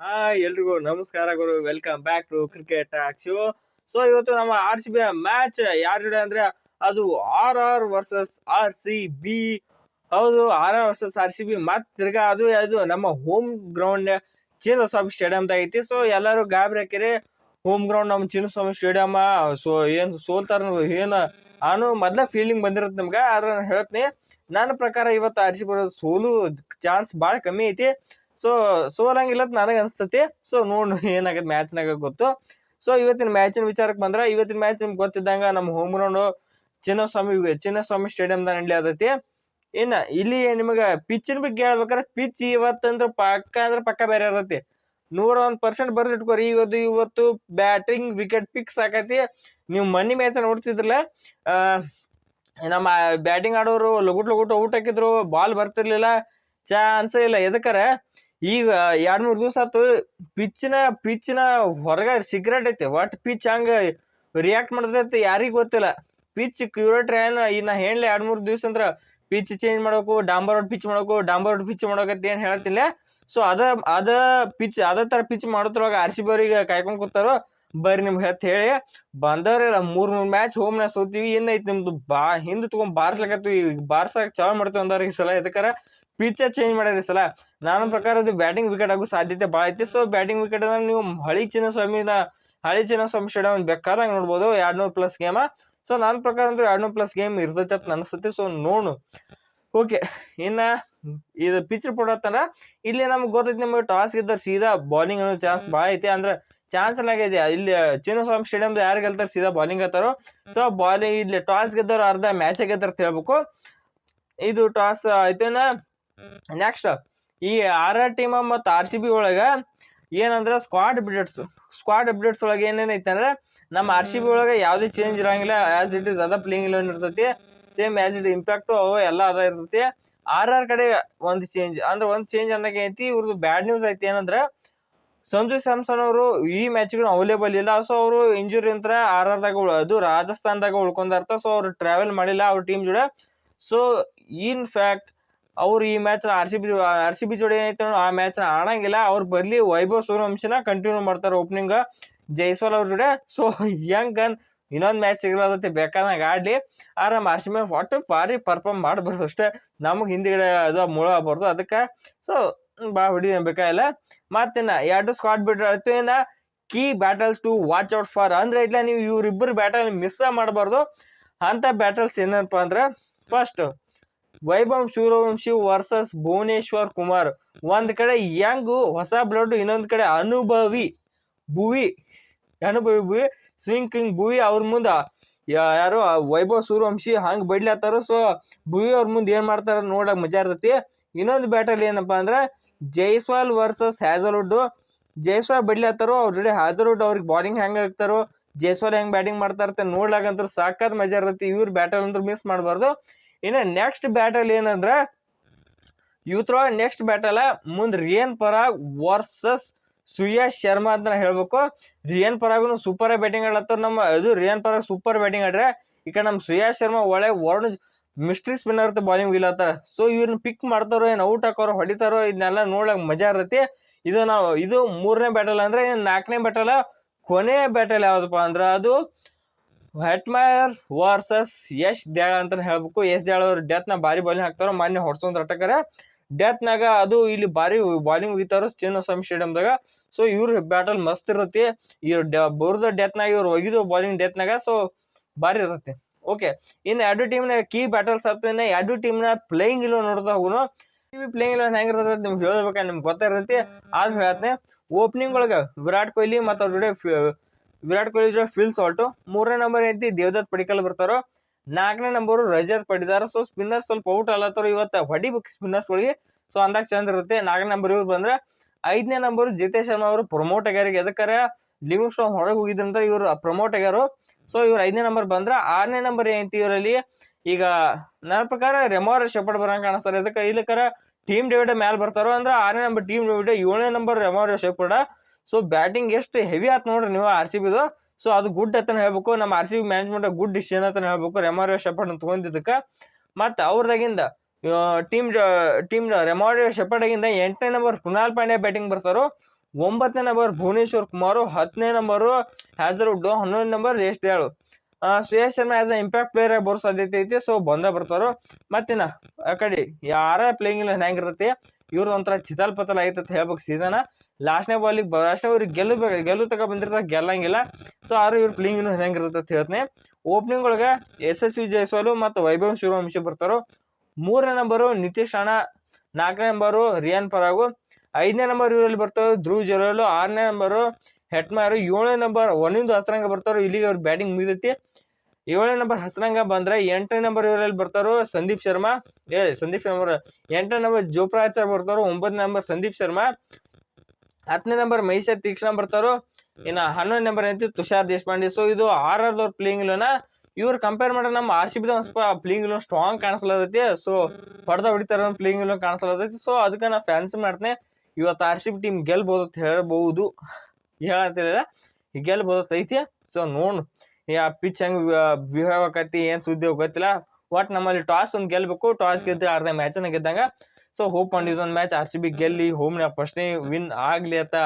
Hi ಎಲ್ರಿಗೂ ನಮಸ್ಕಾರ ಗುರು. Welcome back to cricket show so ಇವತ್ತು ನಮ್ಮ ಆರ್ ಸಿ ಬಿ ಮ್ಯಾಚ್ ಯಾರ ಜೊತೆ ಅಂದ್ರೆ ಅದು R R versus R C B ಹೌದು R R versus R C B ಮತ್ ತಿರ್ಗಾ ಅದು ಅದು ನಮ್ಮ ಹೋಮ್ ಗ್ರೌಂಡ್ ಚಿನ್ನಸ್ವಾಮಿ ಸ್ಟೇಡಿಯಂ ಐತಿ. ಸೊ ಎಲ್ಲರೂ ಗಾಬರಿ ಹಾಕಿರಿ ಹೋಮ್ ಗ್ರೌಂಡ್ ನಮ್ಮ ಚಿನ್ನಸ್ವಾಮಿ ಸ್ಟೇಡಿಯಂ ಸೊ ಏನ್ ಸೋಲ್ತಾರ ಏನು ನಾನು ಮೊದ್ಲ ಫೀಲಿಂಗ್ ಬಂದಿರುತ್ತೆ ನಮ್ಗೆ, ಆದ್ರೆ ಹೇಳ್ತೀನಿ. ನನ್ನ ಪ್ರಕಾರ ಇವತ್ತು ಆರ್ ಸಿ ಬಿ ಸೋಲು ಚಾನ್ಸ್ ಭಾಳ ಕಮ್ಮಿ ಐತಿ. ಸೊ ಸೋಲಂಗಿಲ್ಲ ಅಂತ ನನಗೆ ಅನ್ಸ್ತತಿ. ಸೊ ನೋಡು ಏನಾಗತ್ತೆ ಮ್ಯಾಚ್ನಾಗ ಗೊತ್ತು. ಸೊ ಇವತ್ತಿನ ಮ್ಯಾಚಿನ ವಿಚಾರಕ್ಕೆ ಬಂದ್ರೆ, ಇವತ್ತಿನ ಮ್ಯಾಚ್ ನಿಮ್ಗೆ ಗೊತ್ತಿದ್ದಂಗ ನಮ್ಮ ಹೋಮ್ ಗ್ರೌಂಡು ಚಿನ್ನಸ್ವಾಮಿ ಚಿನ್ನಸ್ವಾಮಿ ಸ್ಟೇಡಿಯಂದಾಗ ನಡ್ಲಿ ಇನ್ನು ಇನ್ನ ಇಲ್ಲಿ ನಿಮಗೆ ಪಿಚ್ಚಿನ ಬಗ್ಗೆ ಹೇಳ್ಬೇಕಾದ್ರೆ ಪಿಚ್ ಇವತ್ತಂದ್ರೆ ಪಕ್ಕ ಅಂದ್ರೆ ಪಕ್ಕ ಬೇರೆ ಇರತ್ತೆ. ನೂರ ಒಂದು ಪರ್ಸೆಂಟ್ ಬರ್ದಿಟ್ಕೋರಿ. ಇವತ್ತು ಇವತ್ತು ಬ್ಯಾಟಿಂಗ್ ವಿಕೆಟ್ ಪಿಕ್ಸ್ ಆಕತಿ ನೀವು ಮನಿ ಮ್ಯಾಚ್ ನೋಡ್ತಿದ್ರಲ್ಲ ನಮ್ಮ ಬ್ಯಾಟಿಂಗ್ ಆಡೋರು ಲಗುಟ್ ಲಗುಟ್ ಔಟ್ ಹಾಕಿದ್ರು ಬಾಲ್ ಬರ್ತಿರ್ಲಿಲ್ಲ ಚಾನ್ಸೇ ಇಲ್ಲ. ಎದಕ್ಕಾರ ಈಗ ಎರಡು ಮೂರು ದಿವಸ ಆತು ಪಿಚ್ನ ಪಿಚ್ನ ಹೊರಗೆ ಸಿಗರೇಟ್ ಐತೆ. ಒಟ್ಟು ಪಿಚ್ ಹಂಗೆ ರಿಯಾಕ್ಟ್ ಮಾಡ್ತೈತೆ ಯಾರಿಗೂ ಗೊತ್ತಿಲ್ಲ. ಪಿಚ್ ಕ್ಯೂರೇಟ್ರ್ ಏನು, ಇನ್ನು ಹೇಳಲಿ ಎರಡು ಮೂರು ದಿವಸ ಅಂದ್ರೆ ಪಿಚ್ ಚೇಂಜ್ ಮಾಡಬೇಕು, ಡಾಂಬರ್ ರೋಡ್ ಪಿಚ್ ಮಾಡಬೇಕು, ಡಾಂಬರ್ ರೋಡ್ ಪಿಚ್ ಮಾಡೋಕತ್ತೆ ಏನು ಹೇಳ್ತಿಲ್ಲ ಸೊ ಅದ ಅದ ಪಿಚ್, ಅದೇ ಥರ ಪಿಚ್ ಮಾಡೋದ್ರೊಳಗೆ ಆರ್ ಸಿ ಬಿ ಅವ್ರಿಗೆ ಕಾಯ್ಕೊಂಡು ಕೂತಾರೋ, ಬರ್ರಿ ನಿಮ್ಗೆ ಹತ್ತು ಹೇಳಿ. ಬಂದವ್ರಿಲ್ಲ ಮೂರು ಮೂರು ಮ್ಯಾಚ್ ಹೋಮ್ನ ಸೋತೀವಿ. ಏನೈತಿ ನಿಮ್ದು ಬಾ, ಹಿಂದೆ ತಗೊಂಡ್ ಬಾರ್ಸ್ಲಕತ್ತೀವಿ ಬಾರ್ಸಕ್ಕೆ ಚಾಲು ಮಾಡ್ತೀವಿ ಅಂದವ್ರಿಗೆ ಸಲ. ಎದಕ್ಕಾರ? ಪಿಚ್ಚ ಚೇಂಜ್ ಮಾಡ್ಯಾರ ಈ ಸಲ? ನನ್ನ ಪ್ರಕಾರ ಅದು ಬ್ಯಾಟಿಂಗ್ ವಿಕೆಟ್ ಆಗೋ ಸಾಧ್ಯತೆ ಭಾಳ ಐತಿ. ಸೊ ಬ್ಯಾಟಿಂಗ್ ವಿಕೆಟ್ ಅಂದ್ರೆ ನೀವು ಹಳಿ ಚಿನ್ನಸ್ವಾಮಿನ ಹಳಿ ಚಿನ್ನಸ್ವಾಮಿ ಸ್ಟೇಡಿಯಂ ಬೇಕಾದಂಗೆ ನೋಡ್ಬೋದು. ಎರಡು ನೂರು ಪ್ಲಸ್ ಗೇಮ ಸೊ ನನ್ನ ಪ್ರಕಾರ ಅಂದ್ರೆ ಎರಡು ನೂರು ಪ್ಲಸ್ ಗೇಮ್ ಇರ್ತೈತೆ ಅಂತ ಅನ್ಸುತ್ತೆ. ಸೊ ನೋಡು. ಓಕೆ ಇನ್ನು ಇದು ಪಿಚ್ ಪೊಡತ್ತಂದ್ರೆ ಇಲ್ಲಿ ನಮ್ಗೆ ಗೊತ್ತೈತಿ ನಿಮಗೆ ಟಾಸ್ ಗೆದ್ದರೆ ಸೀದಾ ಬಾಲಿಂಗ್ ಅನ್ನೋ ಚಾನ್ಸ್ ಭಾಳ ಐತಿ. ಅಂದ್ರೆ ಚಾನ್ಸ್ ಆಗಿದೆ ಇಲ್ಲಿ ಚಿನ್ನಸ್ವಾಮಿ ಸ್ಟೇಡಿಯಮ್ದು ಯಾರು ಗೆಲ್ತಾರೆ ಸೀದಾ ಬಾಲಿಂಗ್ ಹತ್ತಾರೋ. ಸೊ ಬಾಲಿಂಗ್ ಇಲ್ಲಿ ಟಾಸ್ ಗೆದ್ದವ್ರು ಅರ್ಧ ಮ್ಯಾಚ್ ಗೆದ್ದಾರ ಹೇಳ್ಬೇಕು. ಇದು ಟಾಸ್ ಆಯ್ತೇನ? ನೆಕ್ಸ್ಟ್ ಈ ಆರ್ ಆರ್ ಟೀಮ್ ಮತ್ತು ಆರ್ ಸಿ ಬಿ ಒಳಗೆ ಏನಂದ್ರೆ ಸ್ಕ್ವಾಡ್ ಅಪ್ಡೇಟ್ಸ್ ಸ್ಕ್ವಾಡ್ ಅಪ್ಡೇಟ್ಸ್ ಒಳಗೆ ಏನೇನೈತೆ ಅಂದ್ರೆ ನಮ್ಮ ಆರ್ ಸಿ ಬಿ ಒಳಗೆ ಯಾವುದೇ ಚೇಂಜ್ ಇರೋಂಗಿಲ್ಲ ಆ್ಯಸ್ ಇಟ್ ಇಸ್ ಅದ ಪ್ಲೇಯಿಂಗ್ ಲೋನ್ ಇರ್ತೈತಿ. ಸೇಮ್ ಆ್ಯಸ್ ಇಟ್ ಇಂಪ್ಯಾಕ್ಟು ಅವು ಎಲ್ಲ ಅದ ಇರ್ತೈತಿ. ಆರ್ ಆರ್ ಕಡೆ ಒಂದು ಚೇಂಜ್ ಅಂದ್ರೆ ಒಂದು ಚೇಂಜ್ ಅನ್ನೋಕೆ ಐತಿ. ಇವ್ರದ್ದು ಬ್ಯಾಡ್ ನ್ಯೂಸ್ ಐತಿ ಏನಂದ್ರೆ ಸಂಜು ಸ್ಯಾಮ್ಸನ್ ಅವರು ಈ ಮ್ಯಾಚ್ಗಳು ಅವೈಲೇಬಲ್ ಇಲ್ಲ. ಸೊ ಅವರು ಇಂಜುರಿ ಅಂತ ಆರ್ ಆರ್ದಾಗ ಅದು ರಾಜಸ್ಥಾನದಾಗ ಉಳ್ಕೊಂಡರ್ತ. ಸೊ ಅವ್ರು ಟ್ರಾವೆಲ್ ಮಾಡಿಲ್ಲ ಅವ್ರ ಟೀಮ್ ಜೋಡೆ. ಸೊ ಇನ್ ಫ್ಯಾಕ್ಟ್ ಅವ್ರು ಈ match R C B R C B ಜೋಡಿ ಏನೈತೆ ಆ ಮ್ಯಾಚ್ನ ಆಡಂಗಿಲ್ಲ. ಅವ್ರ ಬದಲಿ ವೈಭವ್ ಸೂರ್ಯವಂಶನ ಕಂಟಿನ್ಯೂ ಮಾಡ್ತಾರೆ ಓಪನಿಂಗ್ ಜೈಸ್ವಾಲ್ ಅವ್ರ ಜೋಡಿ. ಸೊ ಯಂಗ್ ಗನ್ ಇನ್ನೊಂದು ಮ್ಯಾಚ್ ಸಿಗಲಾದತ್ತೆ ಬೇಕಾದಂಗೆ ಆಡಲಿ. ಆದ್ರೆ ನಮ್ಮ ಆರ್ ಸಿ ಬಿ ಒಟ್ಟು ಭಾರಿ ಪರ್ಫಾರ್ಮ್ ಮಾಡಬಾರ್ದು ಅಷ್ಟೇ. ನಮಗೆ ಹಿಂದಿಗಡೆ ಅದು ಮೂಳ ಆಗ್ಬಾರ್ದು ಅದಕ್ಕೆ. ಸೊ ಭಾಳ ಹೊಡಿ ಬೇಕಾಗಿಲ್ಲ ಮತ್ತಿನ್ನ ಎರಡು ಸ್ಕ್ವಾಡ್ ಬಿಟ್ಟು ಇನ್ನು key battle to watch out for ಅಂದ್ರೆ ಇಲ್ಲ ನೀವು ಇವ್ರಿಬ್ಬರು ಬ್ಯಾಟಲ್ ಮಿಸ್ ಮಾಡಬಾರ್ದು. ಅಂಥ ಬ್ಯಾಟಲ್ಸ್ ಏನಪ್ಪ ಅಂದ್ರೆ ಫಸ್ಟ್ ವೈಭವ್ ಸೂರ್ಯವಂಶಿ ವರ್ಸಸ್ ಭುವನೇಶ್ವರ್ ಕುಮಾರ್. ಒಂದು ಕಡೆ ಯಂಗು, ಹೊಸ ಬ್ಲಡ್, ಇನ್ನೊಂದು ಕಡೆ ಅನುಭವಿ ಭುವಿ ಅನುಭವಿ ಭುವಿ, ಸ್ವಿಂಗ್ ಕಿಂಗ್ ಭುವಿ ಅವ್ರ ಮುಂದೆ. ಯಾರು? ವೈಭವ್ ಸೂರ್ಯವಂಶಿ ಹಂಗೆ ಬಡ್ಲತ್ತಾರ ಸೊ ಭುವಿ ಅವ್ರ ಮುಂದೆ ಏನು ಮಾಡ್ತಾರ ನೋಡಕ್ಕೆ ಮಜಾ ಇರ್ತೈತಿ. ಇನ್ನೊಂದು ಬ್ಯಾಟಲ್ ಏನಪ್ಪ ಅಂದ್ರೆ, ಜೈಸ್ವಾಲ್ ವರ್ಸಸ್ ಹ್ಯಾಜಲ್ವುಡ್ ಜೈಸ್ವಾಲ್ ಬಡ್ಲತ್ತಾರೋ ಅವ್ರ ಜೊತೆ ಹ್ಯಾಸಲ್ವುಡ್ ಅವ್ರಿಗೆ ಬಾಲಿಂಗ್ ಹೆಂಗೆ ಹಾಕ್ತಾರೋ, ಜೈಸ್ವಾಲ್ ಹೆಂಗೆ ಬ್ಯಾಟಿಂಗ್ ಮಾಡ್ತಾ ಇರ್ತಾರೆ ನೋಡ್ಲಾಕಂತ್ರ ಸಾಕಾದ ಮಜಾ ಇರ್ತೈತಿ. ಇವ್ರ ಬ್ಯಾಟಲ್ ಅಂದ್ರೆ ಮಿಸ್ ಮಾಡಬಾರ್ದು. ಇನ್ನು ನೆಕ್ಸ್ಟ್ ಬ್ಯಾಟಲ್ ಏನಂದ್ರೆ ಯೂತ್ರೋ ನೆಕ್ಸ್ಟ್ ಬ್ಯಾಟಲ್ ಮುಂದೆ ರಿಯನ್ ಪರಾಗ್ ವರ್ಸಸ್ ಸುಯಶ್ ಶರ್ಮಾ ಅಂತ ಹೇಳ್ಬೇಕು. ರಿಯನ್ ಪರಾಗ್ನು ಸೂಪರ್ ಬ್ಯಾಟಿಂಗ್ ಆಡ್ಲತ್ತಾರ ನಮ್ಮ, ಅದು ರಿಯನ್ ಪರಾಗ್ ಸೂಪರ್ ಬ್ಯಾಟಿಂಗ್ ಆಡ್ರೆ, ಈ ಕಡೆ ನಮ್ಮ ಸುಯಶ್ ಶರ್ಮಾ ಒಳ್ಳೆ ವರ್ಣ ಮಿಸ್ಟ್ರಿ ಸ್ಪಿನ್ನರ್ ಬಾಲಿಂಗ್ ಇಲ್ಲತ್ತಾರ ಸೊ ಇವ್ರನ್ನ ಪಿಕ್ ಮಾಡ್ತಾರೋ, ಏನು ಔಟ್ ಹಾಕೋರೋ, ಹೊಡಿತಾರೋ ಇದನ್ನೆಲ್ಲ ನೋಡಕ್ ಮಜಾ ಇರ್ತೈತಿ. ಇದು ನಾವು, ಇದು ಮೂರನೇ ಬ್ಯಾಟಲ್ ಅಂದ್ರೆ, ನಾಲ್ಕನೇ ಬ್ಯಾಟಲ್ ಕೊನೆ ಬ್ಯಾಟಲ್ ಯಾವುದಪ್ಪ ಅಂದ್ರೆ, ಅದು ಹೆಟ್ಮೈರ್ ವರ್ಸಸ್ ಯಶ್ ದ್ಯಾಳ ಅಂತ ಹೇಳ್ಬೇಕು. ಯಶ್ ದ್ಯಾಳ ಅವ್ರು ಡೆತ್ನ ಭಾರಿ ಬಾಲಿಂಗ್ ಹಾಕ್ತಾರೋ, ಮಾನ್ಯ ಹೊಡ್ಸೊಂದ್ ರಟಕರ ಡೆತ್ನಾಗ ಅದು ಇಲ್ಲಿ ಭಾರಿ ಬಾಲಿಂಗ್ ಒಗಿತಾರೋ ಚಿನ್ನಸ್ವಾಮಿ ಸ್ಟೇಡಿಯಮ್ದಾಗ ಸೊ ಇವ್ರ ಬ್ಯಾಟಲ್ ಮಸ್ತ್ ಇರುತ್ತೆ. ಇವ್ರ ಡ, ಬರೋದ ಡೆತ್ನಾಗ ಇವ್ರು ಒಗಿದು ಬಾಲಿಂಗ್ ಡೆತ್ನಾಗ ಸೊ ಭಾರಿ ಇರುತ್ತೆ. ಓಕೆ ಇನ್ನು ಎರಡು ಟೀಮ್ನ ಕೀ ಬ್ಯಾಟಲ್ಸ್ ಆಯ್ತು ಇನ್ನು ಎರಡು ಟೀಮ್ನ ಪ್ಲೇಯಿಂಗ್ ಇಲ್ಲೋ ನೋಡ್ತಾ ಹೋಗೋನು. ಪ್ಲೇಯಿಂಗ್ ಇಲ್ಲ ಹೆಂಗಿರ್ತದೆ ನಿಮ್ಗೆ ಹೇಳ್ಬೇಕು ನಿಮ್ಗೆ ಗೊತ್ತಿರ್ತೈತಿ ಆದ್ರೆ ಹೇಳ್ತೀನಿ ಓಪನಿಂಗ್ ಒಳಗೆ ವಿರಾಟ್ ಕೊಹ್ಲಿ ಮತ್ತು ಅವ್ರ ಜೊತೆ ವಿರಾಟ್ ಕೊಹ್ಲಿ ಜೊತೆ ಫಿಲ್ ಸಾಲ್ಟು ಮೂರನೇ ನಂಬರ್ ಏನೈತಿ ದೇವದತ್ ಪಡಿಕಲ್ ಬರ್ತಾರೋ, ನಾಲ್ಕನೇ number Rajat Patidar. So spinner ಸ್ವಲ್ಪ ಔಟ್ ಅಲ್ಲತ್ತಾರೋ ಇವತ್ತು? ಹೊಡಿಬೇಕು ಸ್ಪಿನ್ನರ್ಸ್ಗಳಿಗೆ ಸೊ ಅಂದಾಗ ಚಂದ ಇರುತ್ತೆ. ನಾಲ್ಕನೇ ನಂಬರ್ ಇವ್ರು ಬಂದ್ರೆ, ಐದನೇ ನಂಬರು ಜಿತೇಶ್ ಶರ್ಮಾ ಅವರು ಪ್ರಮೋಟ್ ಆಗ್ಯಾರ ಎದಕ್ಕಾರ? ಲಿವಿಂಗ್ ಸ್ಟೋನ್ ಹೊರಗೆ ಹೋಗಿದ್ರಂತ ಇವರು ಪ್ರಮೋಟ್ ಆಗ್ಯಾರು ಸೊ ಇವ್ರು ಐದನೇ ನಂಬರ್ ಬಂದ್ರೆ, ಆರನೇ ನಂಬರ್ ಏನೈತಿ ಇವರಲ್ಲಿ ಈಗ ನನ್ನ ಪ್ರಕಾರ ರೆಮೋರ್ ಶೆಪರ್ಡ್ ಬರಂಗ ಕಾಣಿಸ್ತಾರೆ. ಎದಕ್ಕೆ? ಇಲ್ಲಕರ ಟೀಮ್ ಡೇವಿಡ ಮ್ಯಾಲ್ ಬರ್ತಾರೋ? ಅಂದ್ರೆ, ಆರನೇ ನಂಬರ್ ಟೀಮ್ ಡೇವಿಡ ಏಳನೇ number Romario Shepherd so batting ಎಷ್ಟು ಹೆವಿ ಆಯ್ತು ನೋಡ್ರಿ ನೀವು ಆರ್ ಸಿ ಬಿದು ಸೊ ಅದು ಗುಡ್ ಅಂತ ಹೇಳ್ಬೇಕು. ನಮ್ಮ R C B management good decision ಅಂತ ಹೇಳ್ಬೇಕು. ರೆಮೋರ್ ಶೆಪರ್ಡ್ ತಗೊಂಡಿದ್ದಕ್ಕೆ. ಮತ್ತು ಅವ್ರದಾಗಿಂದ ಟೀಮ್ ಟೀಮ್ ರೆಮಾರಿಯೋ ಶೆಪರ್ಡಾಗಿಂದ ಎಂಟನೇ ನಂಬರ್ ಕುನಾಲ್ ಪಾಂಡ್ಯ ಬ್ಯಾಟಿಂಗ್ ಬರ್ತಾರೋ, ಒಂಬತ್ತನೇ ನಂಬರ್ ಭುವನೇಶ್ವರ್ ಕುಮಾರು, ಹತ್ತನೇ ನಂಬರು ಹ್ಯಾಸರ್ವುಡ್ ಹನ್ನೊಂದು number ರೇಷ್ Dayal Suyash Sharma as a impact player ಆಗಿ ಬರೋ ಸಾಧ್ಯತೆ ಐತಿ. ಸೊ ಬಂದ ಬರ್ತಾರೋ. ಮತ್ತಿನ ಆ ಕಡೆ ಯಾರ ಪ್ಲೇಯಿಂಗ್ ಇಲ್ಲ ಹೆಂಗಿರ್ತೈತಿ ಇವ್ರದ್ದು ಒಂಥರ ಚಿತಲ್ ಪತಲ್ ಆಗೈತೆ ಅಂತ ಹೇಳ್ಬೇಕು ಸೀಸನ ಲಾಸ್ಟ್ನೇ ಬಾಲಿಗೆ ಲಾಸ್ಟ್ನೇ ಅವ್ರಿಗೆ ಗೆಲ್ಲಬೇಕು ಗೆಲ್ಲು ತಗ ಬಂದಿರ್ತಾರೆ, ಗೆಲ್ಲಂಗಿಲ್ಲ. ಸೊ ಆರು ಇವ್ರ ಪ್ಲೇಯಿಂಗ್ ಹೆಂಗಿರುತ್ತೆ ಅಂತ ಹೇಳ್ತೀನಿ. ಓಪನಿಂಗ್ ಒಳಗೆ ಎಸ್ ಎಸ್ ವಿ ಜೈಸ್ವಾಲು ಮತ್ತು ವೈಭವ್ ಶಿವವಂಶಿ ಬರ್ತಾರೋ. ಮೂರನೇ ನಂಬರು ನಿತೀಶ್ ರಾಣಾ, ನಾಲ್ಕನೇ ನಂಬರು ರಿಯಾನ್ ಪರಾಗು ಐದನೇ ನಂಬರ್ ಇವರಲ್ಲಿ ಬರ್ತಾರೆ ಧ್ರುವ್ ಜಲೋಲು ಆರನೇ ನಂಬರು ಹೆಟ್ಮಾರು ಏಳನೇ ನಂಬರ್ ಒಂದೊಂದು ಹಸ್ರಂಗ ಬರ್ತಾರೋ. ಇಲ್ಲಿಗೆ ಅವ್ರು ಬ್ಯಾಟಿಂಗ್ ಮುಗಿದೈತಿ. ಏಳನೇ ನಂಬರ್ ಹಸ್ರಂಗ ಬಂದರೆ ಎಂಟನೇ ನಂಬರ್ ಇವರಲ್ಲಿ ಬರ್ತಾರೋ ಸಂದೀಪ್ ಶರ್ಮಾ. ಏ, ಸಂದೀಪ್ ಶರ್ಮಾ ಎಂಟನೇ ನಂಬರ್ ಜೋಪ್ರಾಚಾರ್ ಬರ್ತಾರೋ. ಒಂಬತ್ತನೇ ನಂಬರ್ ಸಂದೀಪ್ ಶರ್ಮಾ. ಹತ್ತನೇ ನಂಬರ್ ಮಹಿಷ ತೀಕ್ಷ್ಣ ಬರ್ತಾರೋ ಇನ್ನು ಹನ್ನೊಂದು ನಂಬರ್ ಐತಿ ತುಷಾರ್ ದೇಶಪಾಂಡೆ. ಸೊ ಇದು ಆರ್ ಆರ್ದವ್ರ ಪ್ಲೇಯಿಂಗ್ ಇಲ್ಲನ ಇವ್ರು ಕಂಪೇರ್ ಮಾಡ್ರೆ ನಮ್ಮ ಆರ್ ಸಿ ಬಿದ ಒಂದು ಸ್ವಲ್ಪ ಪ್ಲೇಯಿಂಗ್ ಲೋನ್ ಸ್ಟ್ರಾಂಗ್ ಕಾಣಿಸ್ಲತೈತಿ. ಸೊ ಹೊಡೆದ ಹೊಡಿತಾರ ಪ್ಲೇಯಿಂಗ್ ಇಲ್ಲ ಕಾಣಿಸ್ಲತೈತಿ. ಸೊ ಅದಕ್ಕೆ ನಾ ಫ್ಯಾನ್ಸಿ ಮಾಡ್ತೇನೆ ಇವತ್ತು ಆರ್ ಸಿ ಬಿ ಟೀಮ್ ಗೆಲ್ಬೋದು ಅಂತ ಹೇಳ್ಬೋದು. ಹೇಳತ್ತಿಲ್ಲ ಗೆಲ್ಬೋದು ಅಂತ ಐತಿ. ಸೊ ನೋಡು ಯಾ ಪಿಚ್ ಹೆಂಗೆ ಬಿಹೇವ್ ಆಕತಿ ಏನು ಸುದ್ದಿ ಗೊತ್ತಿಲ್ಲ ಒಟ್ಟು ನಮ್ಮಲ್ಲಿ ಟಾಸ್ ಒಂದು ಗೆಲ್ಬೇಕು. ಟಾಸ್ ಗೆದ್ದು ಅರ್ಧ ಮ್ಯಾಚನ್ನ ಗೆದ್ದಂಗ. ಸೊ ಹೋಪ್ ಅಂಡ್ ಇದೊಂದು ಮ್ಯಾಚ್ ಆರ್ ಸಿ ಬಿ ಗೆಲ್ಲಿ ಹೋಮ್ನ ಫಸ್ಟ್ನೇ ವಿನ್ ಆಗಲಿ ಅಂತ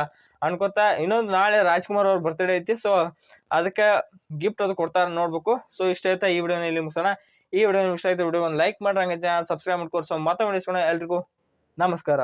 ಅನ್ಕೋತಾ, ಇನ್ನೊಂದು ನಾಳೆ ರಾಜ್ಕುಮಾರ್ ಅವ್ರ ಬರ್ತ್ಡೇ ಐತಿ. ಸೊ ಅದಕ್ಕೆ ಗಿಫ್ಟ್ ಅದು ಕೊಡ್ತಾರೆ ನೋಡ್ಬೇಕು. ಸೊ ಇಷ್ಟ ಆಯ್ತಾ ಈ ವಿಡಿಯೋನ ಇಲ್ಲಿ ಮುಗಿಸೋಣ. ಈ ವಿಡಿಯೋ ಇಷ್ಟ ಆಯ್ತು ವಿಡಿಯೋ ಒಂದು ಲೈಕ್ ಮಾಡ್ರಂಗೆ ಸಬ್ಸ್ಕ್ರೈಬ್ ಮಾಡ್ಕೊಡ್ಸೋ ಮತ್ತೆ ವಿಡಿಯೋಸ್ಕೊಳ ಎಲ್ರಿಗೂ ನಮಸ್ಕಾರ.